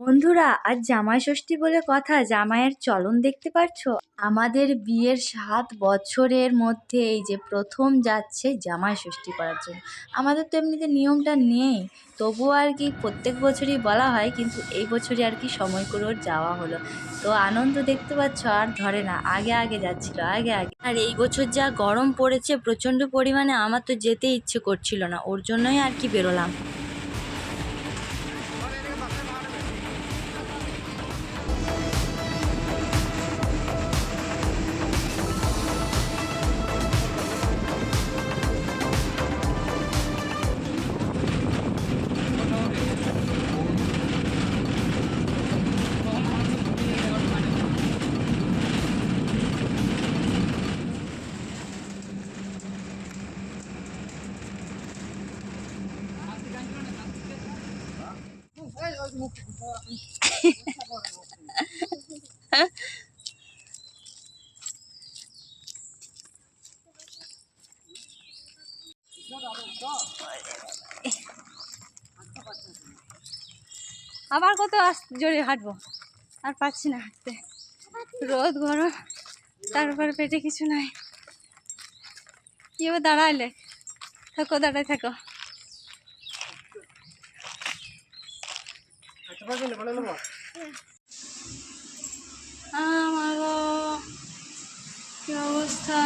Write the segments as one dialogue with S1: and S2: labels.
S1: বন্ধুরা, আজ জামাই ষষ্ঠী বলে কথা। জামাইয়ের চলন দেখতে পাচ্ছ আমাদের বিয়ের সাত বছরের মধ্যে এই যে প্রথম যাচ্ছে জামাই ষষ্ঠী করার জন্য। আমাদের তো এমনিতে নিয়মটা নেই। তবুও আর কি প্রত্যেক বছরই বলা হয়, কিন্তু এই বছরই আর কি সময় করে ওর যাওয়া হলো। তো আনন্দ দেখতে পাচ্ছ? আর ধরে না, আগে আগে যাচ্ছিল, আগে আগে। আর এই বছর যা গরম পড়েছে, প্রচণ্ড পরিমাণে আমার তো যেতে ইচ্ছে করছিল না। ওর জন্যই আর কি বেরোলাম। আবার কত জোরে হাঁটবো। আর পাচ্ছি না হাঁটতে। রোদ, গরম, তারপরে পেটে কিছু নাই। কি এবার দাঁড়াইলে থাকো দাঁড়াই থাকো। আমার কি অবস্থা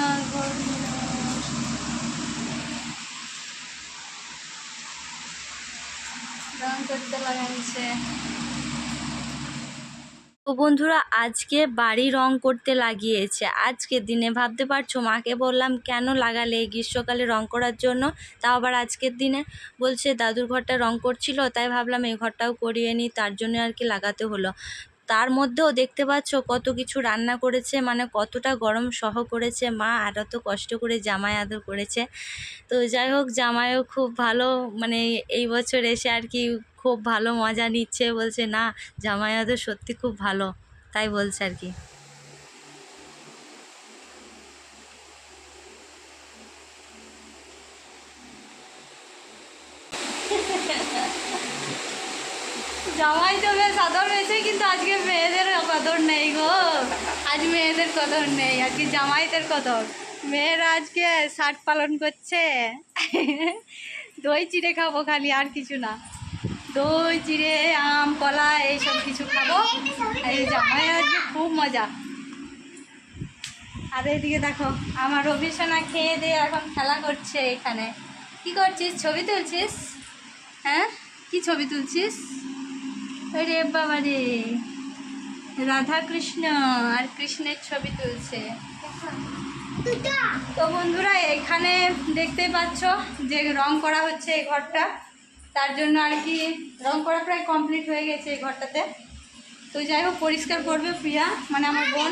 S1: রং করতে লাগাইছে তো বন্ধুরা, আজকে বাড়ি রং করতে লাগিয়েছে। আজকে দিনে ভাবতে পারছ, মাকে বললাম, কেন লাগালে গ্রীষ্মকালে রং করার জন্য? তাও আবার আজকের দিনে বলছে, দাদুর ঘরটা রং করছিল, তাই ভাবলাম এই ঘরটাও করিয়ে নিই, তার জন্য আর কি লাগাতে হলো। তার মধ্যেও দেখতে পাচ্ছ, কত কিছু রান্না করেছে মানে কতটা গরম সহ করেছে। মা আর অত কষ্ট করে জামাই আদর করেছে। তো যাই হোক, জামাইও খুব ভালো মানে এই বছর এসে আর কি খুব ভালো মজা নিচ্ছে, বলছে, না জামাই আদর সত্যি খুব ভালো। তাই বলছে আর কি। জামাই তো বেশ আদর হয়েছে কিন্তু আজকে মেয়েদের কদর নেই গো। আজ মেয়েদের কদর নেই, আজকে জামাইদের কদর। মেয়েরা আজকে ষাট পালন করছে। দই চিড়ে খাব খালি, আর কিছু না। দই চিড়ে আম, কলা, এইসব কিছু খাব। এই জামাই আজকে খুব মজা। আর এইদিকে দেখো, আমার রবিশনা খেয়ে দিয়ে এখন খেলা করছে এখানে। কি করছিস? ছবি তুলছিস? হ্যাঁ? কি ছবি তুলছিস? রে বাবা রে রাধা কৃষ্ণ আর কৃষ্ণের ছবি তুলছে। তো বন্ধুরা, এখানে দেখতে পাচ্ছ যে রং করা হচ্ছে এই ঘরটা। তার জন্য আর কি রং করা প্রায় কমপ্লিট হয়ে গেছে এই ঘরটাতে। তো যাই হোক, পরিষ্কার করবে প্রিয়া মানে আমার বোন।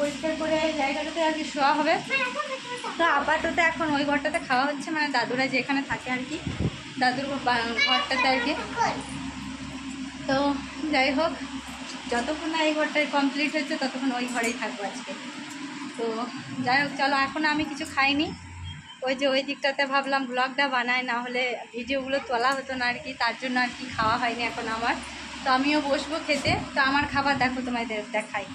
S1: পরিষ্কার করে জায়গাটাতে আর কি শোয়া হবে। তো আপাতত এখন ওই ঘরটাতে খাওয়া হচ্ছে মানে দাদুরা যেখানে থাকে আর কি, দাদুর ঘরটাতে আর কি। তো যাই হোক, যতক্ষণ না এই ঘরটাই কমপ্লিট হচ্ছে, ততক্ষণ ওই ঘরেই থাকব আজকে। তো যাই হোক, চলো, এখন আমি কিছু খাইনি। ওই যে ওই দিকটাতে ভাবলাম ব্লগটা বানায় না হলে ভিডিওগুলো তোলা হতো না আর কি তার জন্য আর কি খাওয়া হয়নি এখন আমার। তো আমিও বসবো খেতে। তো আমার খাবার দেখো তোমাদের দেখাই।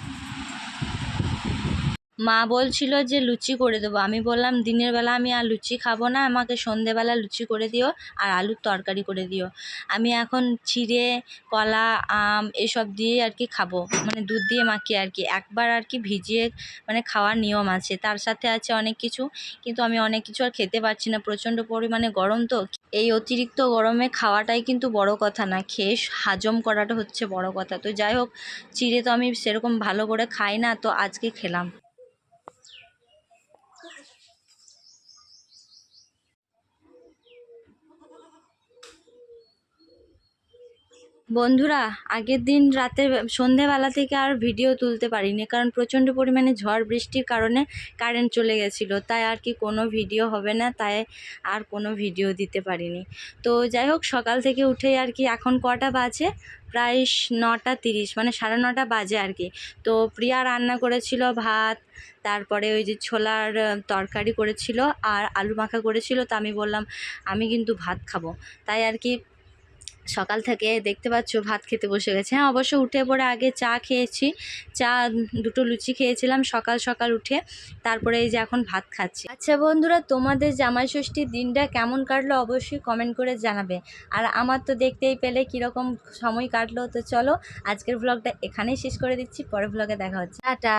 S1: মা বলছিল যে, লুচি করে দেবো। আমি বললাম, দিনের বেলা আমি আর লুচি খাব না, আমাকে সন্ধেবেলা লুচি করে দিও আর আলুর তরকারি করে দিও। আমি এখন চিড়ে, কলা, আম এসব দিয়ে আর কি খাব। মানে দুধ দিয়ে মাখিয়ে আর কি। একবার আর কি ভিজিয়ে মানে খাওয়ার নিয়ম আছে। তার সাথে আছে অনেক কিছু, কিন্তু আমি অনেক কিছু আর খেতে পারছি না। প্রচণ্ড পরিমাণে গরম তো। এই অতিরিক্ত গরমে খাওয়াটাই কিন্তু বড় কথা না। খেয়ে হাজম করাটা হচ্ছে বড় কথা। তো যাই হোক, চিড়ে তো আমি সেরকম ভালো করে খাই না, তো আজকে খেলাম। বন্ধুরা, আগের দিন রাতে সন্ধেবেলা থেকে আর ভিডিও তুলতে পারিনি কারণ প্রচণ্ড পরিমাণে ঝড় বৃষ্টির কারণে কারেন্ট চলে গেছিল। তাই আর কি কোনো ভিডিও হবে না, তাই আর কোনো ভিডিও দিতে পারিনি। তো যাই হোক, সকাল থেকে উঠেই আর কি এখন কটা বাজে? প্রায় নটা তিরিশ মানে সাড়ে নটা বাজে আর কি। তো প্রিয়া রান্না করেছিল ভাত, তারপরে ওই যে ছোলার তরকারি করেছিল আর আলু মাখা করেছিল। তো আমি বললাম, আমি কিন্তু ভাত খাব। তাই আর কি সকাল থেকে দেখতে পাচ্ছ ভাত খেতে বসে গেছে। হ্যাঁ অবশ্য উঠে পড়ে আগে চা খেয়েছি। চা, দুটো লুচি খেয়েছিলাম সকাল সকাল উঠে। তারপরে এই যে এখন ভাত খাচ্ছি। আচ্ছা বন্ধুরা, তোমাদের জামাই ষষ্ঠীর দিনটা কেমন কাটলো অবশ্যই কমেন্ট করে জানাবে। আর আমার তো দেখতেই পেলে কীরকম সময় কাটলো। তো চলো, আজকের ব্লগটা এখানেই শেষ করে দিচ্ছি। পরের ব্লগে দেখা হচ্ছে। টাটা।